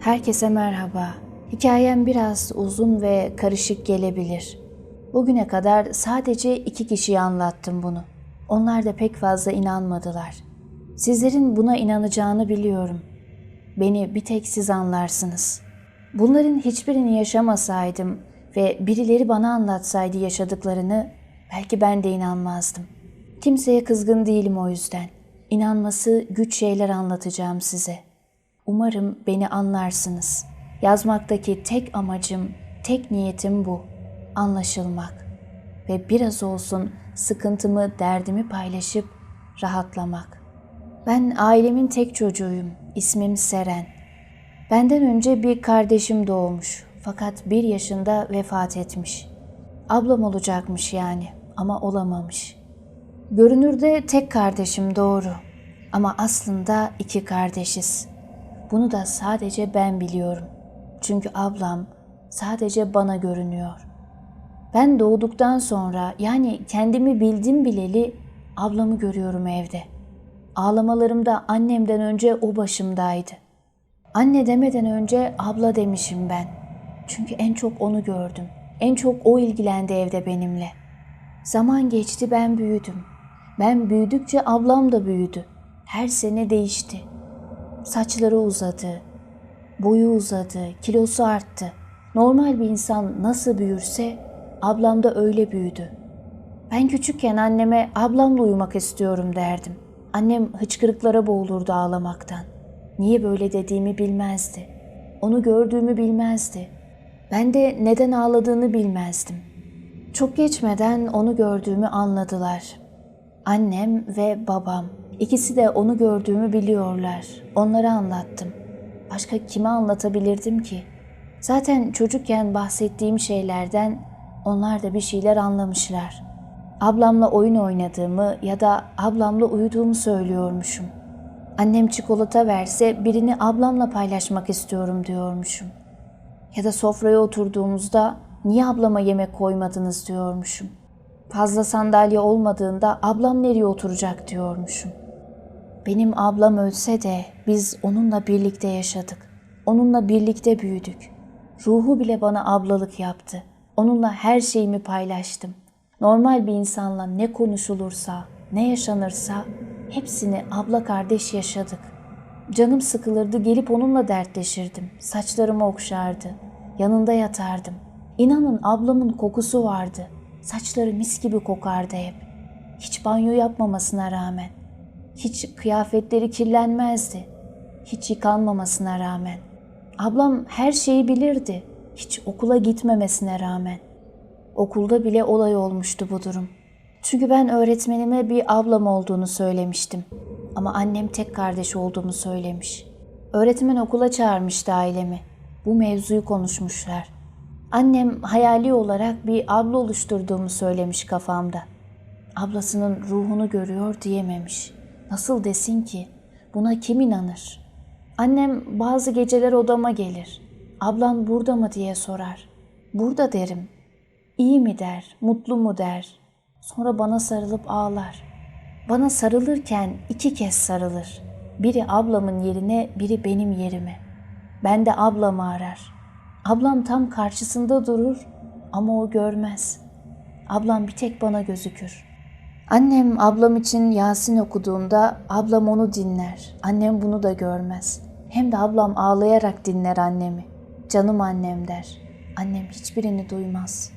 Herkese merhaba. Hikayem biraz uzun ve karışık gelebilir. Bugüne kadar sadece iki kişiye anlattım bunu. Onlar da pek fazla inanmadılar. Sizlerin buna inanacağını biliyorum. Beni bir tek siz anlarsınız. Bunların hiçbirini yaşamasaydım ve birileri bana anlatsaydı yaşadıklarını belki ben de inanmazdım. Kimseye kızgın değilim o yüzden. İnanması güç şeyler anlatacağım size. Umarım beni anlarsınız. Yazmaktaki tek amacım, tek niyetim bu. Anlaşılmak ve biraz olsun sıkıntımı, derdimi paylaşıp rahatlamak. Ben ailemin tek çocuğuyum. İsmim Seren. Benden önce bir kardeşim doğmuş fakat bir yaşında vefat etmiş. Ablam olacakmış yani ama olamamış. Görünürde tek kardeşim doğru ama aslında iki kardeşiz. Bunu da sadece ben biliyorum. Çünkü ablam sadece bana görünüyor. Ben doğduktan sonra yani kendimi bildim bileli ablamı görüyorum evde. Ağlamalarımda annemden önce o başımdaydı. Anne demeden önce abla demişim ben. Çünkü en çok onu gördüm. En çok o ilgilendi evde benimle. Zaman geçti ben büyüdüm. Ben büyüdükçe ablam da büyüdü. Her sene değişti. Saçları uzadı, boyu uzadı, kilosu arttı. Normal bir insan nasıl büyürse ablam da öyle büyüdü. Ben küçükken anneme ablamla uyumak istiyorum derdim. Annem hıçkırıklara boğulurdu ağlamaktan. Niye böyle dediğimi bilmezdi. Onu gördüğümü bilmezdi. Ben de neden ağladığını bilmezdim. Çok geçmeden onu gördüğümü anladılar. Annem ve babam. İkisi de onu gördüğümü biliyorlar. Onlara anlattım. Başka kime anlatabilirdim ki? Zaten çocukken bahsettiğim şeylerden onlar da bir şeyler anlamışlar. Ablamla oyun oynadığımı ya da ablamla uyuduğumu söylüyormuşum. Annem çikolata verse birini ablamla paylaşmak istiyorum diyormuşum. Ya da sofraya oturduğumuzda niye ablama yemek koymadınız diyormuşum. Fazla sandalye olmadığında ablam nereye oturacak diyormuşum. Benim ablam ölse de biz onunla birlikte yaşadık. Onunla birlikte büyüdük. Ruhu bile bana ablalık yaptı. Onunla her şeyimi paylaştım. Normal bir insanla ne konuşulursa, ne yaşanırsa hepsini abla kardeş yaşadık. Canım sıkılırdı gelip onunla dertleşirdim. Saçlarımı okşardı. Yanında yatardım. İnanın ablamın kokusu vardı. Saçları mis gibi kokardı hep. Hiç banyo yapmamasına rağmen. Hiç kıyafetleri kirlenmezdi. Hiç yıkanmamasına rağmen. Ablam her şeyi bilirdi. Hiç okula gitmemesine rağmen. Okulda bile olay olmuştu bu durum. Çünkü ben öğretmenime bir ablam olduğunu söylemiştim. Ama annem tek kardeş olduğumu söylemiş. Öğretmen okula çağırmıştı ailemi. Bu mevzuyu konuşmuşlar. Annem hayali olarak bir abla oluşturduğumu söylemiş kafamda. Ablasının ruhunu görüyor diyememiş. Nasıl desin ki? Buna kim inanır? Annem bazı geceler odama gelir. Ablan burada mı diye sorar. Burada derim. İyi mi der, mutlu mu der. Sonra bana sarılıp ağlar. Bana sarılırken iki kez sarılır. Biri ablamın yerine, biri benim yerime. Ben de ablamı arar. Ablam tam karşısında durur ama o görmez. Ablam bir tek bana gözükür. Annem ablam için Yasin okuduğunda ablam onu dinler. Annem bunu da görmez. Hem de ablam ağlayarak dinler annemi. Canım annem der. Annem hiçbirini duymaz.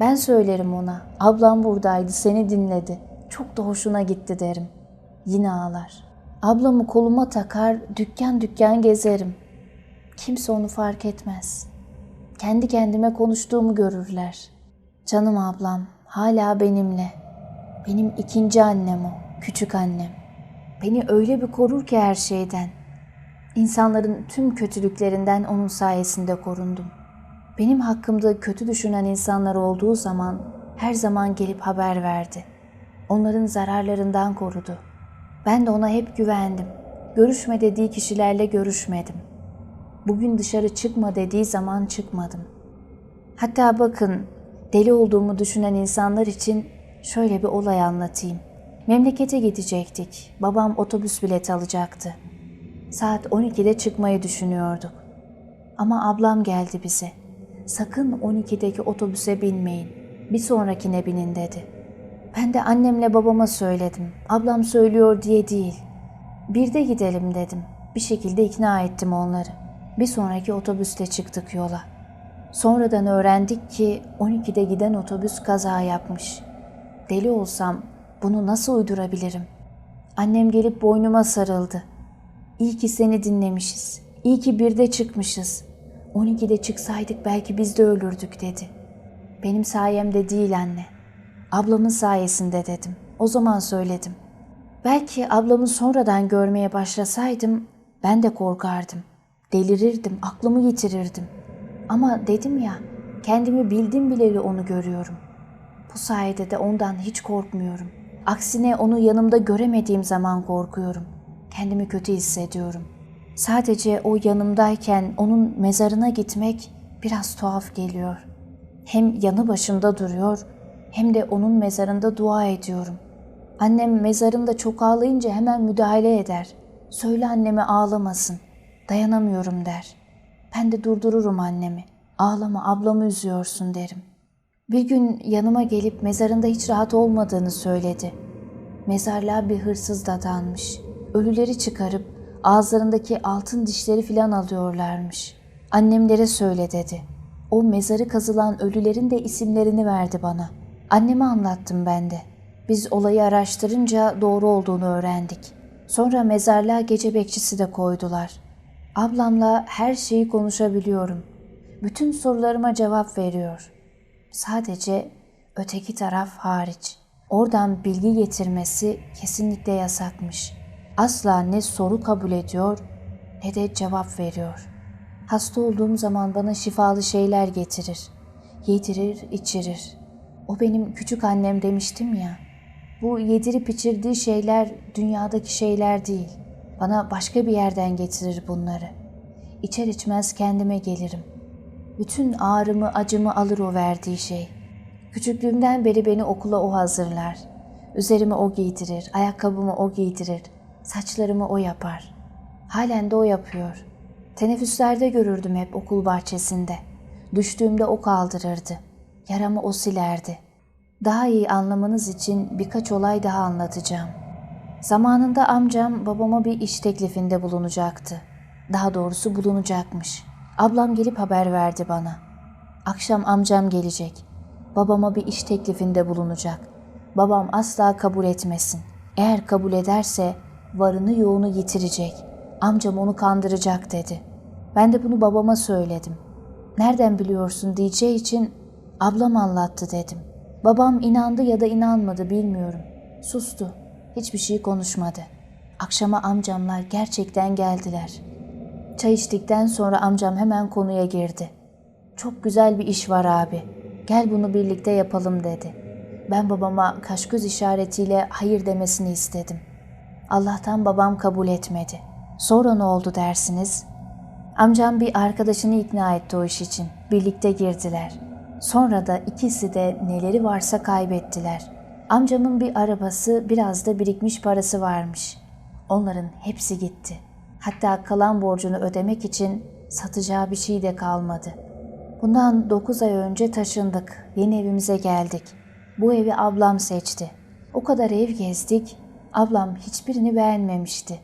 Ben söylerim ona. Ablam buradaydı, seni dinledi. Çok da hoşuna gitti derim. Yine ağlar. Ablamı koluma takar, dükkan dükkan gezerim. Kimse onu fark etmez. Kendi kendime konuştuğumu görürler. Canım ablam hala benimle. Benim ikinci annem o, küçük annem. Beni öyle bir korur ki her şeyden. İnsanların tüm kötülüklerinden onun sayesinde korundum. Benim hakkımda kötü düşünen insanlar olduğu zaman her zaman gelip haber verdi. Onların zararlarından korudu. Ben de ona hep güvendim. Görüşme dediği kişilerle görüşmedim. Bugün dışarı çıkma dediği zaman çıkmadım. Hatta bakın deli olduğumu düşünen insanlar için şöyle bir olay anlatayım. Memlekete gidecektik. Babam otobüs bileti alacaktı. Saat 12'de çıkmayı düşünüyorduk. Ama ablam geldi bize. Sakın 12'deki otobüse binmeyin. Bir sonrakine binin dedi. Ben de annemle babama söyledim. Ablam söylüyor diye değil. Bir de gidelim dedim. Bir şekilde ikna ettim onları. Bir sonraki otobüste çıktık yola. Sonradan öğrendik ki 12'de giden otobüs kaza yapmış. Deli olsam bunu nasıl uydurabilirim? Annem gelip boynuma sarıldı. İyi ki seni dinlemişiz. İyi ki birde çıkmışız. 12'de çıksaydık belki biz de ölürdük dedi. Benim sayemde değil anne. Ablamın sayesinde dedim. O zaman söyledim. Belki ablamı sonradan görmeye başlasaydım ben de korkardım. Delirirdim, aklımı yitirirdim. Ama dedim ya, kendimi bildim bileli onu görüyorum. Bu sayede de ondan hiç korkmuyorum. Aksine onu yanımda göremediğim zaman korkuyorum. Kendimi kötü hissediyorum. Sadece o yanımdayken onun mezarına gitmek biraz tuhaf geliyor. Hem yanı başımda duruyor hem de onun mezarında dua ediyorum. Annem mezarında çok ağlayınca hemen müdahale eder. Söyle anneme ağlamasın. Dayanamıyorum der. Ben de durdururum annemi. Ağlama ablamı üzüyorsun derim. Bir gün yanıma gelip mezarında hiç rahat olmadığını söyledi. Mezarlığa bir hırsız dadanmış. Ölüleri çıkarıp ağızlarındaki altın dişleri filan alıyorlarmış. Annemlere söyle dedi. O mezarı kazılan ölülerin de isimlerini verdi bana. Anneme anlattım ben de. Biz olayı araştırınca doğru olduğunu öğrendik. Sonra mezarlığa gece bekçisi de koydular. Ablamla her şeyi konuşabiliyorum. Bütün sorularıma cevap veriyor. Sadece öteki taraf hariç. Oradan bilgi getirmesi kesinlikle yasakmış. Asla ne soru kabul ediyor ne de cevap veriyor. Hasta olduğum zaman bana şifalı şeyler getirir. Yedirir, içirir. O benim küçük annem demiştim ya. Bu yedirip içirdiği şeyler dünyadaki şeyler değil. Bana başka bir yerden getirir bunları. İçer içmez kendime gelirim. Bütün ağrımı, acımı alır o verdiği şey. Küçüklüğümden beri beni okula o hazırlar. Üzerime o giydirir, ayakkabımı o giydirir, saçlarımı o yapar. Halen de o yapıyor. Teneffüslerde görürdüm hep okul bahçesinde. Düştüğümde o kaldırırdı. Yaramı o silerdi. Daha iyi anlamanız için birkaç olay daha anlatacağım. Zamanında amcam babama bir iş teklifinde bulunacaktı. Daha doğrusu bulunacakmış. Ablam gelip haber verdi bana. Akşam amcam gelecek. Babama bir iş teklifinde bulunacak. Babam asla kabul etmesin. Eğer kabul ederse varını yoğunu yitirecek. Amcam onu kandıracak dedi. Ben de bunu babama söyledim. Nereden biliyorsun diyeceği için ablam anlattı dedim. Babam inandı ya da inanmadı bilmiyorum. Sustu. Hiçbir şey konuşmadı. Akşama amcamlar gerçekten geldiler. Çay içtikten sonra amcam hemen konuya girdi. Çok güzel bir iş var abi. Gel bunu birlikte yapalım dedi. Ben babama kaş göz işaretiyle hayır demesini istedim. Allah'tan babam kabul etmedi. Sonra ne oldu dersiniz? Amcam bir arkadaşını ikna etti o iş için. Birlikte girdiler. Sonra da ikisi de neleri varsa kaybettiler. Amcamın bir arabası biraz da birikmiş parası varmış. Onların hepsi gitti. Hatta kalan borcunu ödemek için satacağı bir şey de kalmadı. Bundan 9 ay önce taşındık. Yeni evimize geldik. Bu evi ablam seçti. O kadar ev gezdik. Ablam hiçbirini beğenmemişti.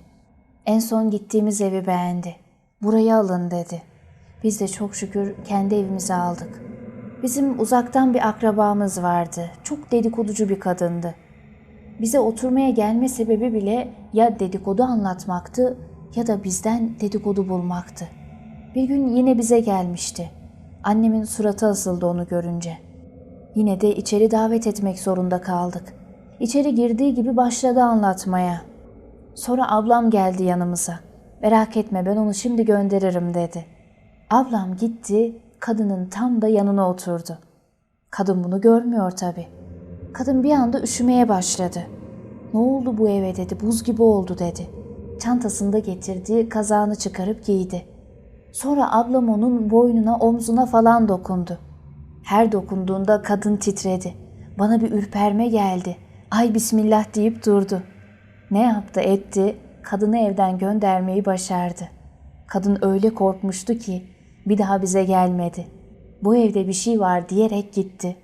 En son gittiğimiz evi beğendi. Burayı alın dedi. Biz de çok şükür kendi evimizi aldık. Bizim uzaktan bir akrabamız vardı. Çok dedikoducu bir kadındı. Bize oturmaya gelme sebebi bile ya dedikodu anlatmaktı ya da bizden dedikodu bulmaktı. Bir gün yine bize gelmişti. Annemin suratı asıldı onu görünce. Yine de içeri davet etmek zorunda kaldık. İçeri girdiği gibi başladı anlatmaya. Sonra ablam geldi yanımıza. Merak etme ben onu şimdi gönderirim dedi. Ablam gitti, kadının tam da yanına oturdu. Kadın bunu görmüyor tabii. Kadın bir anda üşümeye başladı. Ne oldu bu eve dedi, buz gibi oldu dedi. Çantasında getirdiği kazağını çıkarıp giydi. Sonra ablam onun boynuna, omzuna falan dokundu. Her dokunduğunda kadın titredi. Bana bir ürperme geldi. Ay bismillah deyip durdu. Ne yaptı etti, kadını evden göndermeyi başardı. Kadın öyle korkmuştu ki bir daha bize gelmedi. Bu evde bir şey var diyerek gitti.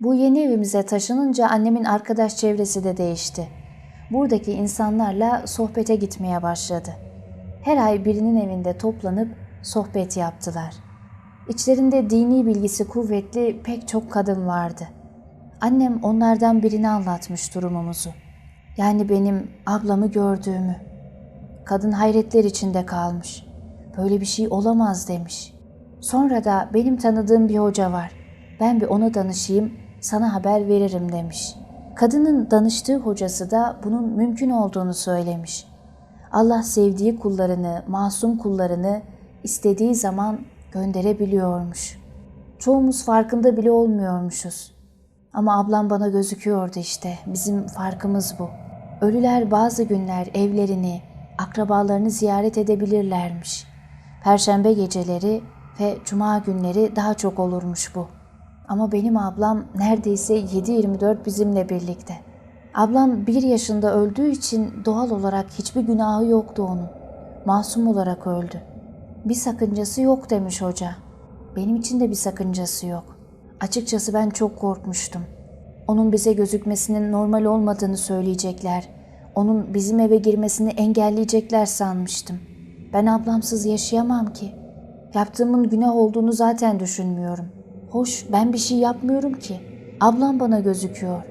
Bu yeni evimize taşınınca annemin arkadaş çevresi de değişti. Buradaki insanlarla sohbete gitmeye başladı. Her ay birinin evinde toplanıp sohbet yaptılar. İçlerinde dini bilgisi kuvvetli pek çok kadın vardı. Annem onlardan birini anlatmış durumumuzu. Yani benim ablamı gördüğümü. Kadın hayretler içinde kalmış. Böyle bir şey olamaz demiş. Sonra da benim tanıdığım bir hoca var. Ben bir ona danışayım, sana haber veririm demiş. Kadının danıştığı hocası da bunun mümkün olduğunu söylemiş. Allah sevdiği kullarını, masum kullarını istediği zaman gönderebiliyormuş. Çoğumuz farkında bile olmuyormuşuz. Ama ablam bana gözüküyordu işte. Bizim farkımız bu. Ölüler bazı günler evlerini, akrabalarını ziyaret edebilirlermiş. Perşembe geceleri ve cuma günleri daha çok olurmuş bu. Ama benim ablam neredeyse 7-24 bizimle birlikte. Ablam bir yaşında öldüğü için doğal olarak hiçbir günahı yoktu onun. Masum olarak öldü. Bir sakıncası yok demiş hoca. Benim için de bir sakıncası yok. Açıkçası ben çok korkmuştum. Onun bize gözükmesinin normal olmadığını söyleyecekler. Onun bizim eve girmesini engelleyecekler sanmıştım. Ben ablamsız yaşayamam ki. Yaptığımın günah olduğunu zaten düşünmüyorum. Hoş ben bir şey yapmıyorum ki. Ablam bana gözüküyor.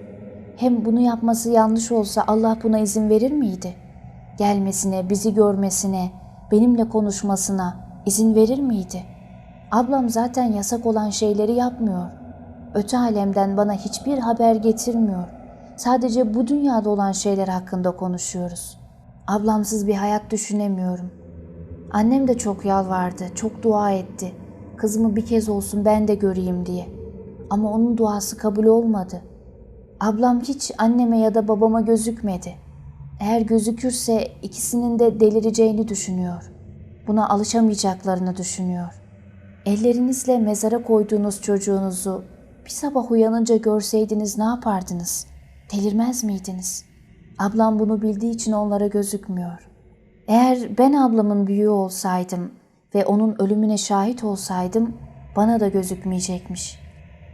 Hem bunu yapması yanlış olsa Allah buna izin verir miydi? Gelmesine, bizi görmesine, benimle konuşmasına izin verir miydi? Ablam zaten yasak olan şeyleri yapmıyor. Öte alemden bana hiçbir haber getirmiyor. Sadece bu dünyada olan şeyler hakkında konuşuyoruz. Ablamsız bir hayat düşünemiyorum. Annem de çok yalvardı, çok dua etti. Kızımı bir kez olsun ben de göreyim diye. Ama onun duası kabul olmadı. Ablam hiç anneme ya da babama gözükmedi. Eğer gözükürse ikisinin de delireceğini düşünüyor. Buna alışamayacaklarını düşünüyor. Ellerinizle mezara koyduğunuz çocuğunuzu bir sabah uyanınca görseydiniz ne yapardınız? Delirmez miydiniz? Ablam bunu bildiği için onlara gözükmüyor. Eğer ben ablamın büyüğü olsaydım ve onun ölümüne şahit olsaydım bana da gözükmeyecekmiş.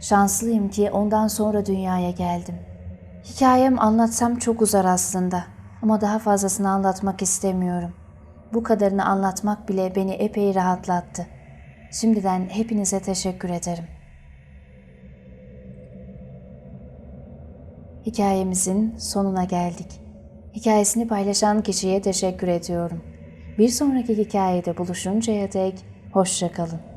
Şanslıyım ki ondan sonra dünyaya geldim. Hikayem anlatsam çok uzar aslında ama daha fazlasını anlatmak istemiyorum. Bu kadarını anlatmak bile beni epey rahatlattı. Şimdiden hepinize teşekkür ederim. Hikayemizin sonuna geldik. Hikayesini paylaşan kişiye teşekkür ediyorum. Bir sonraki hikayede buluşuncaya dek hoşçakalın.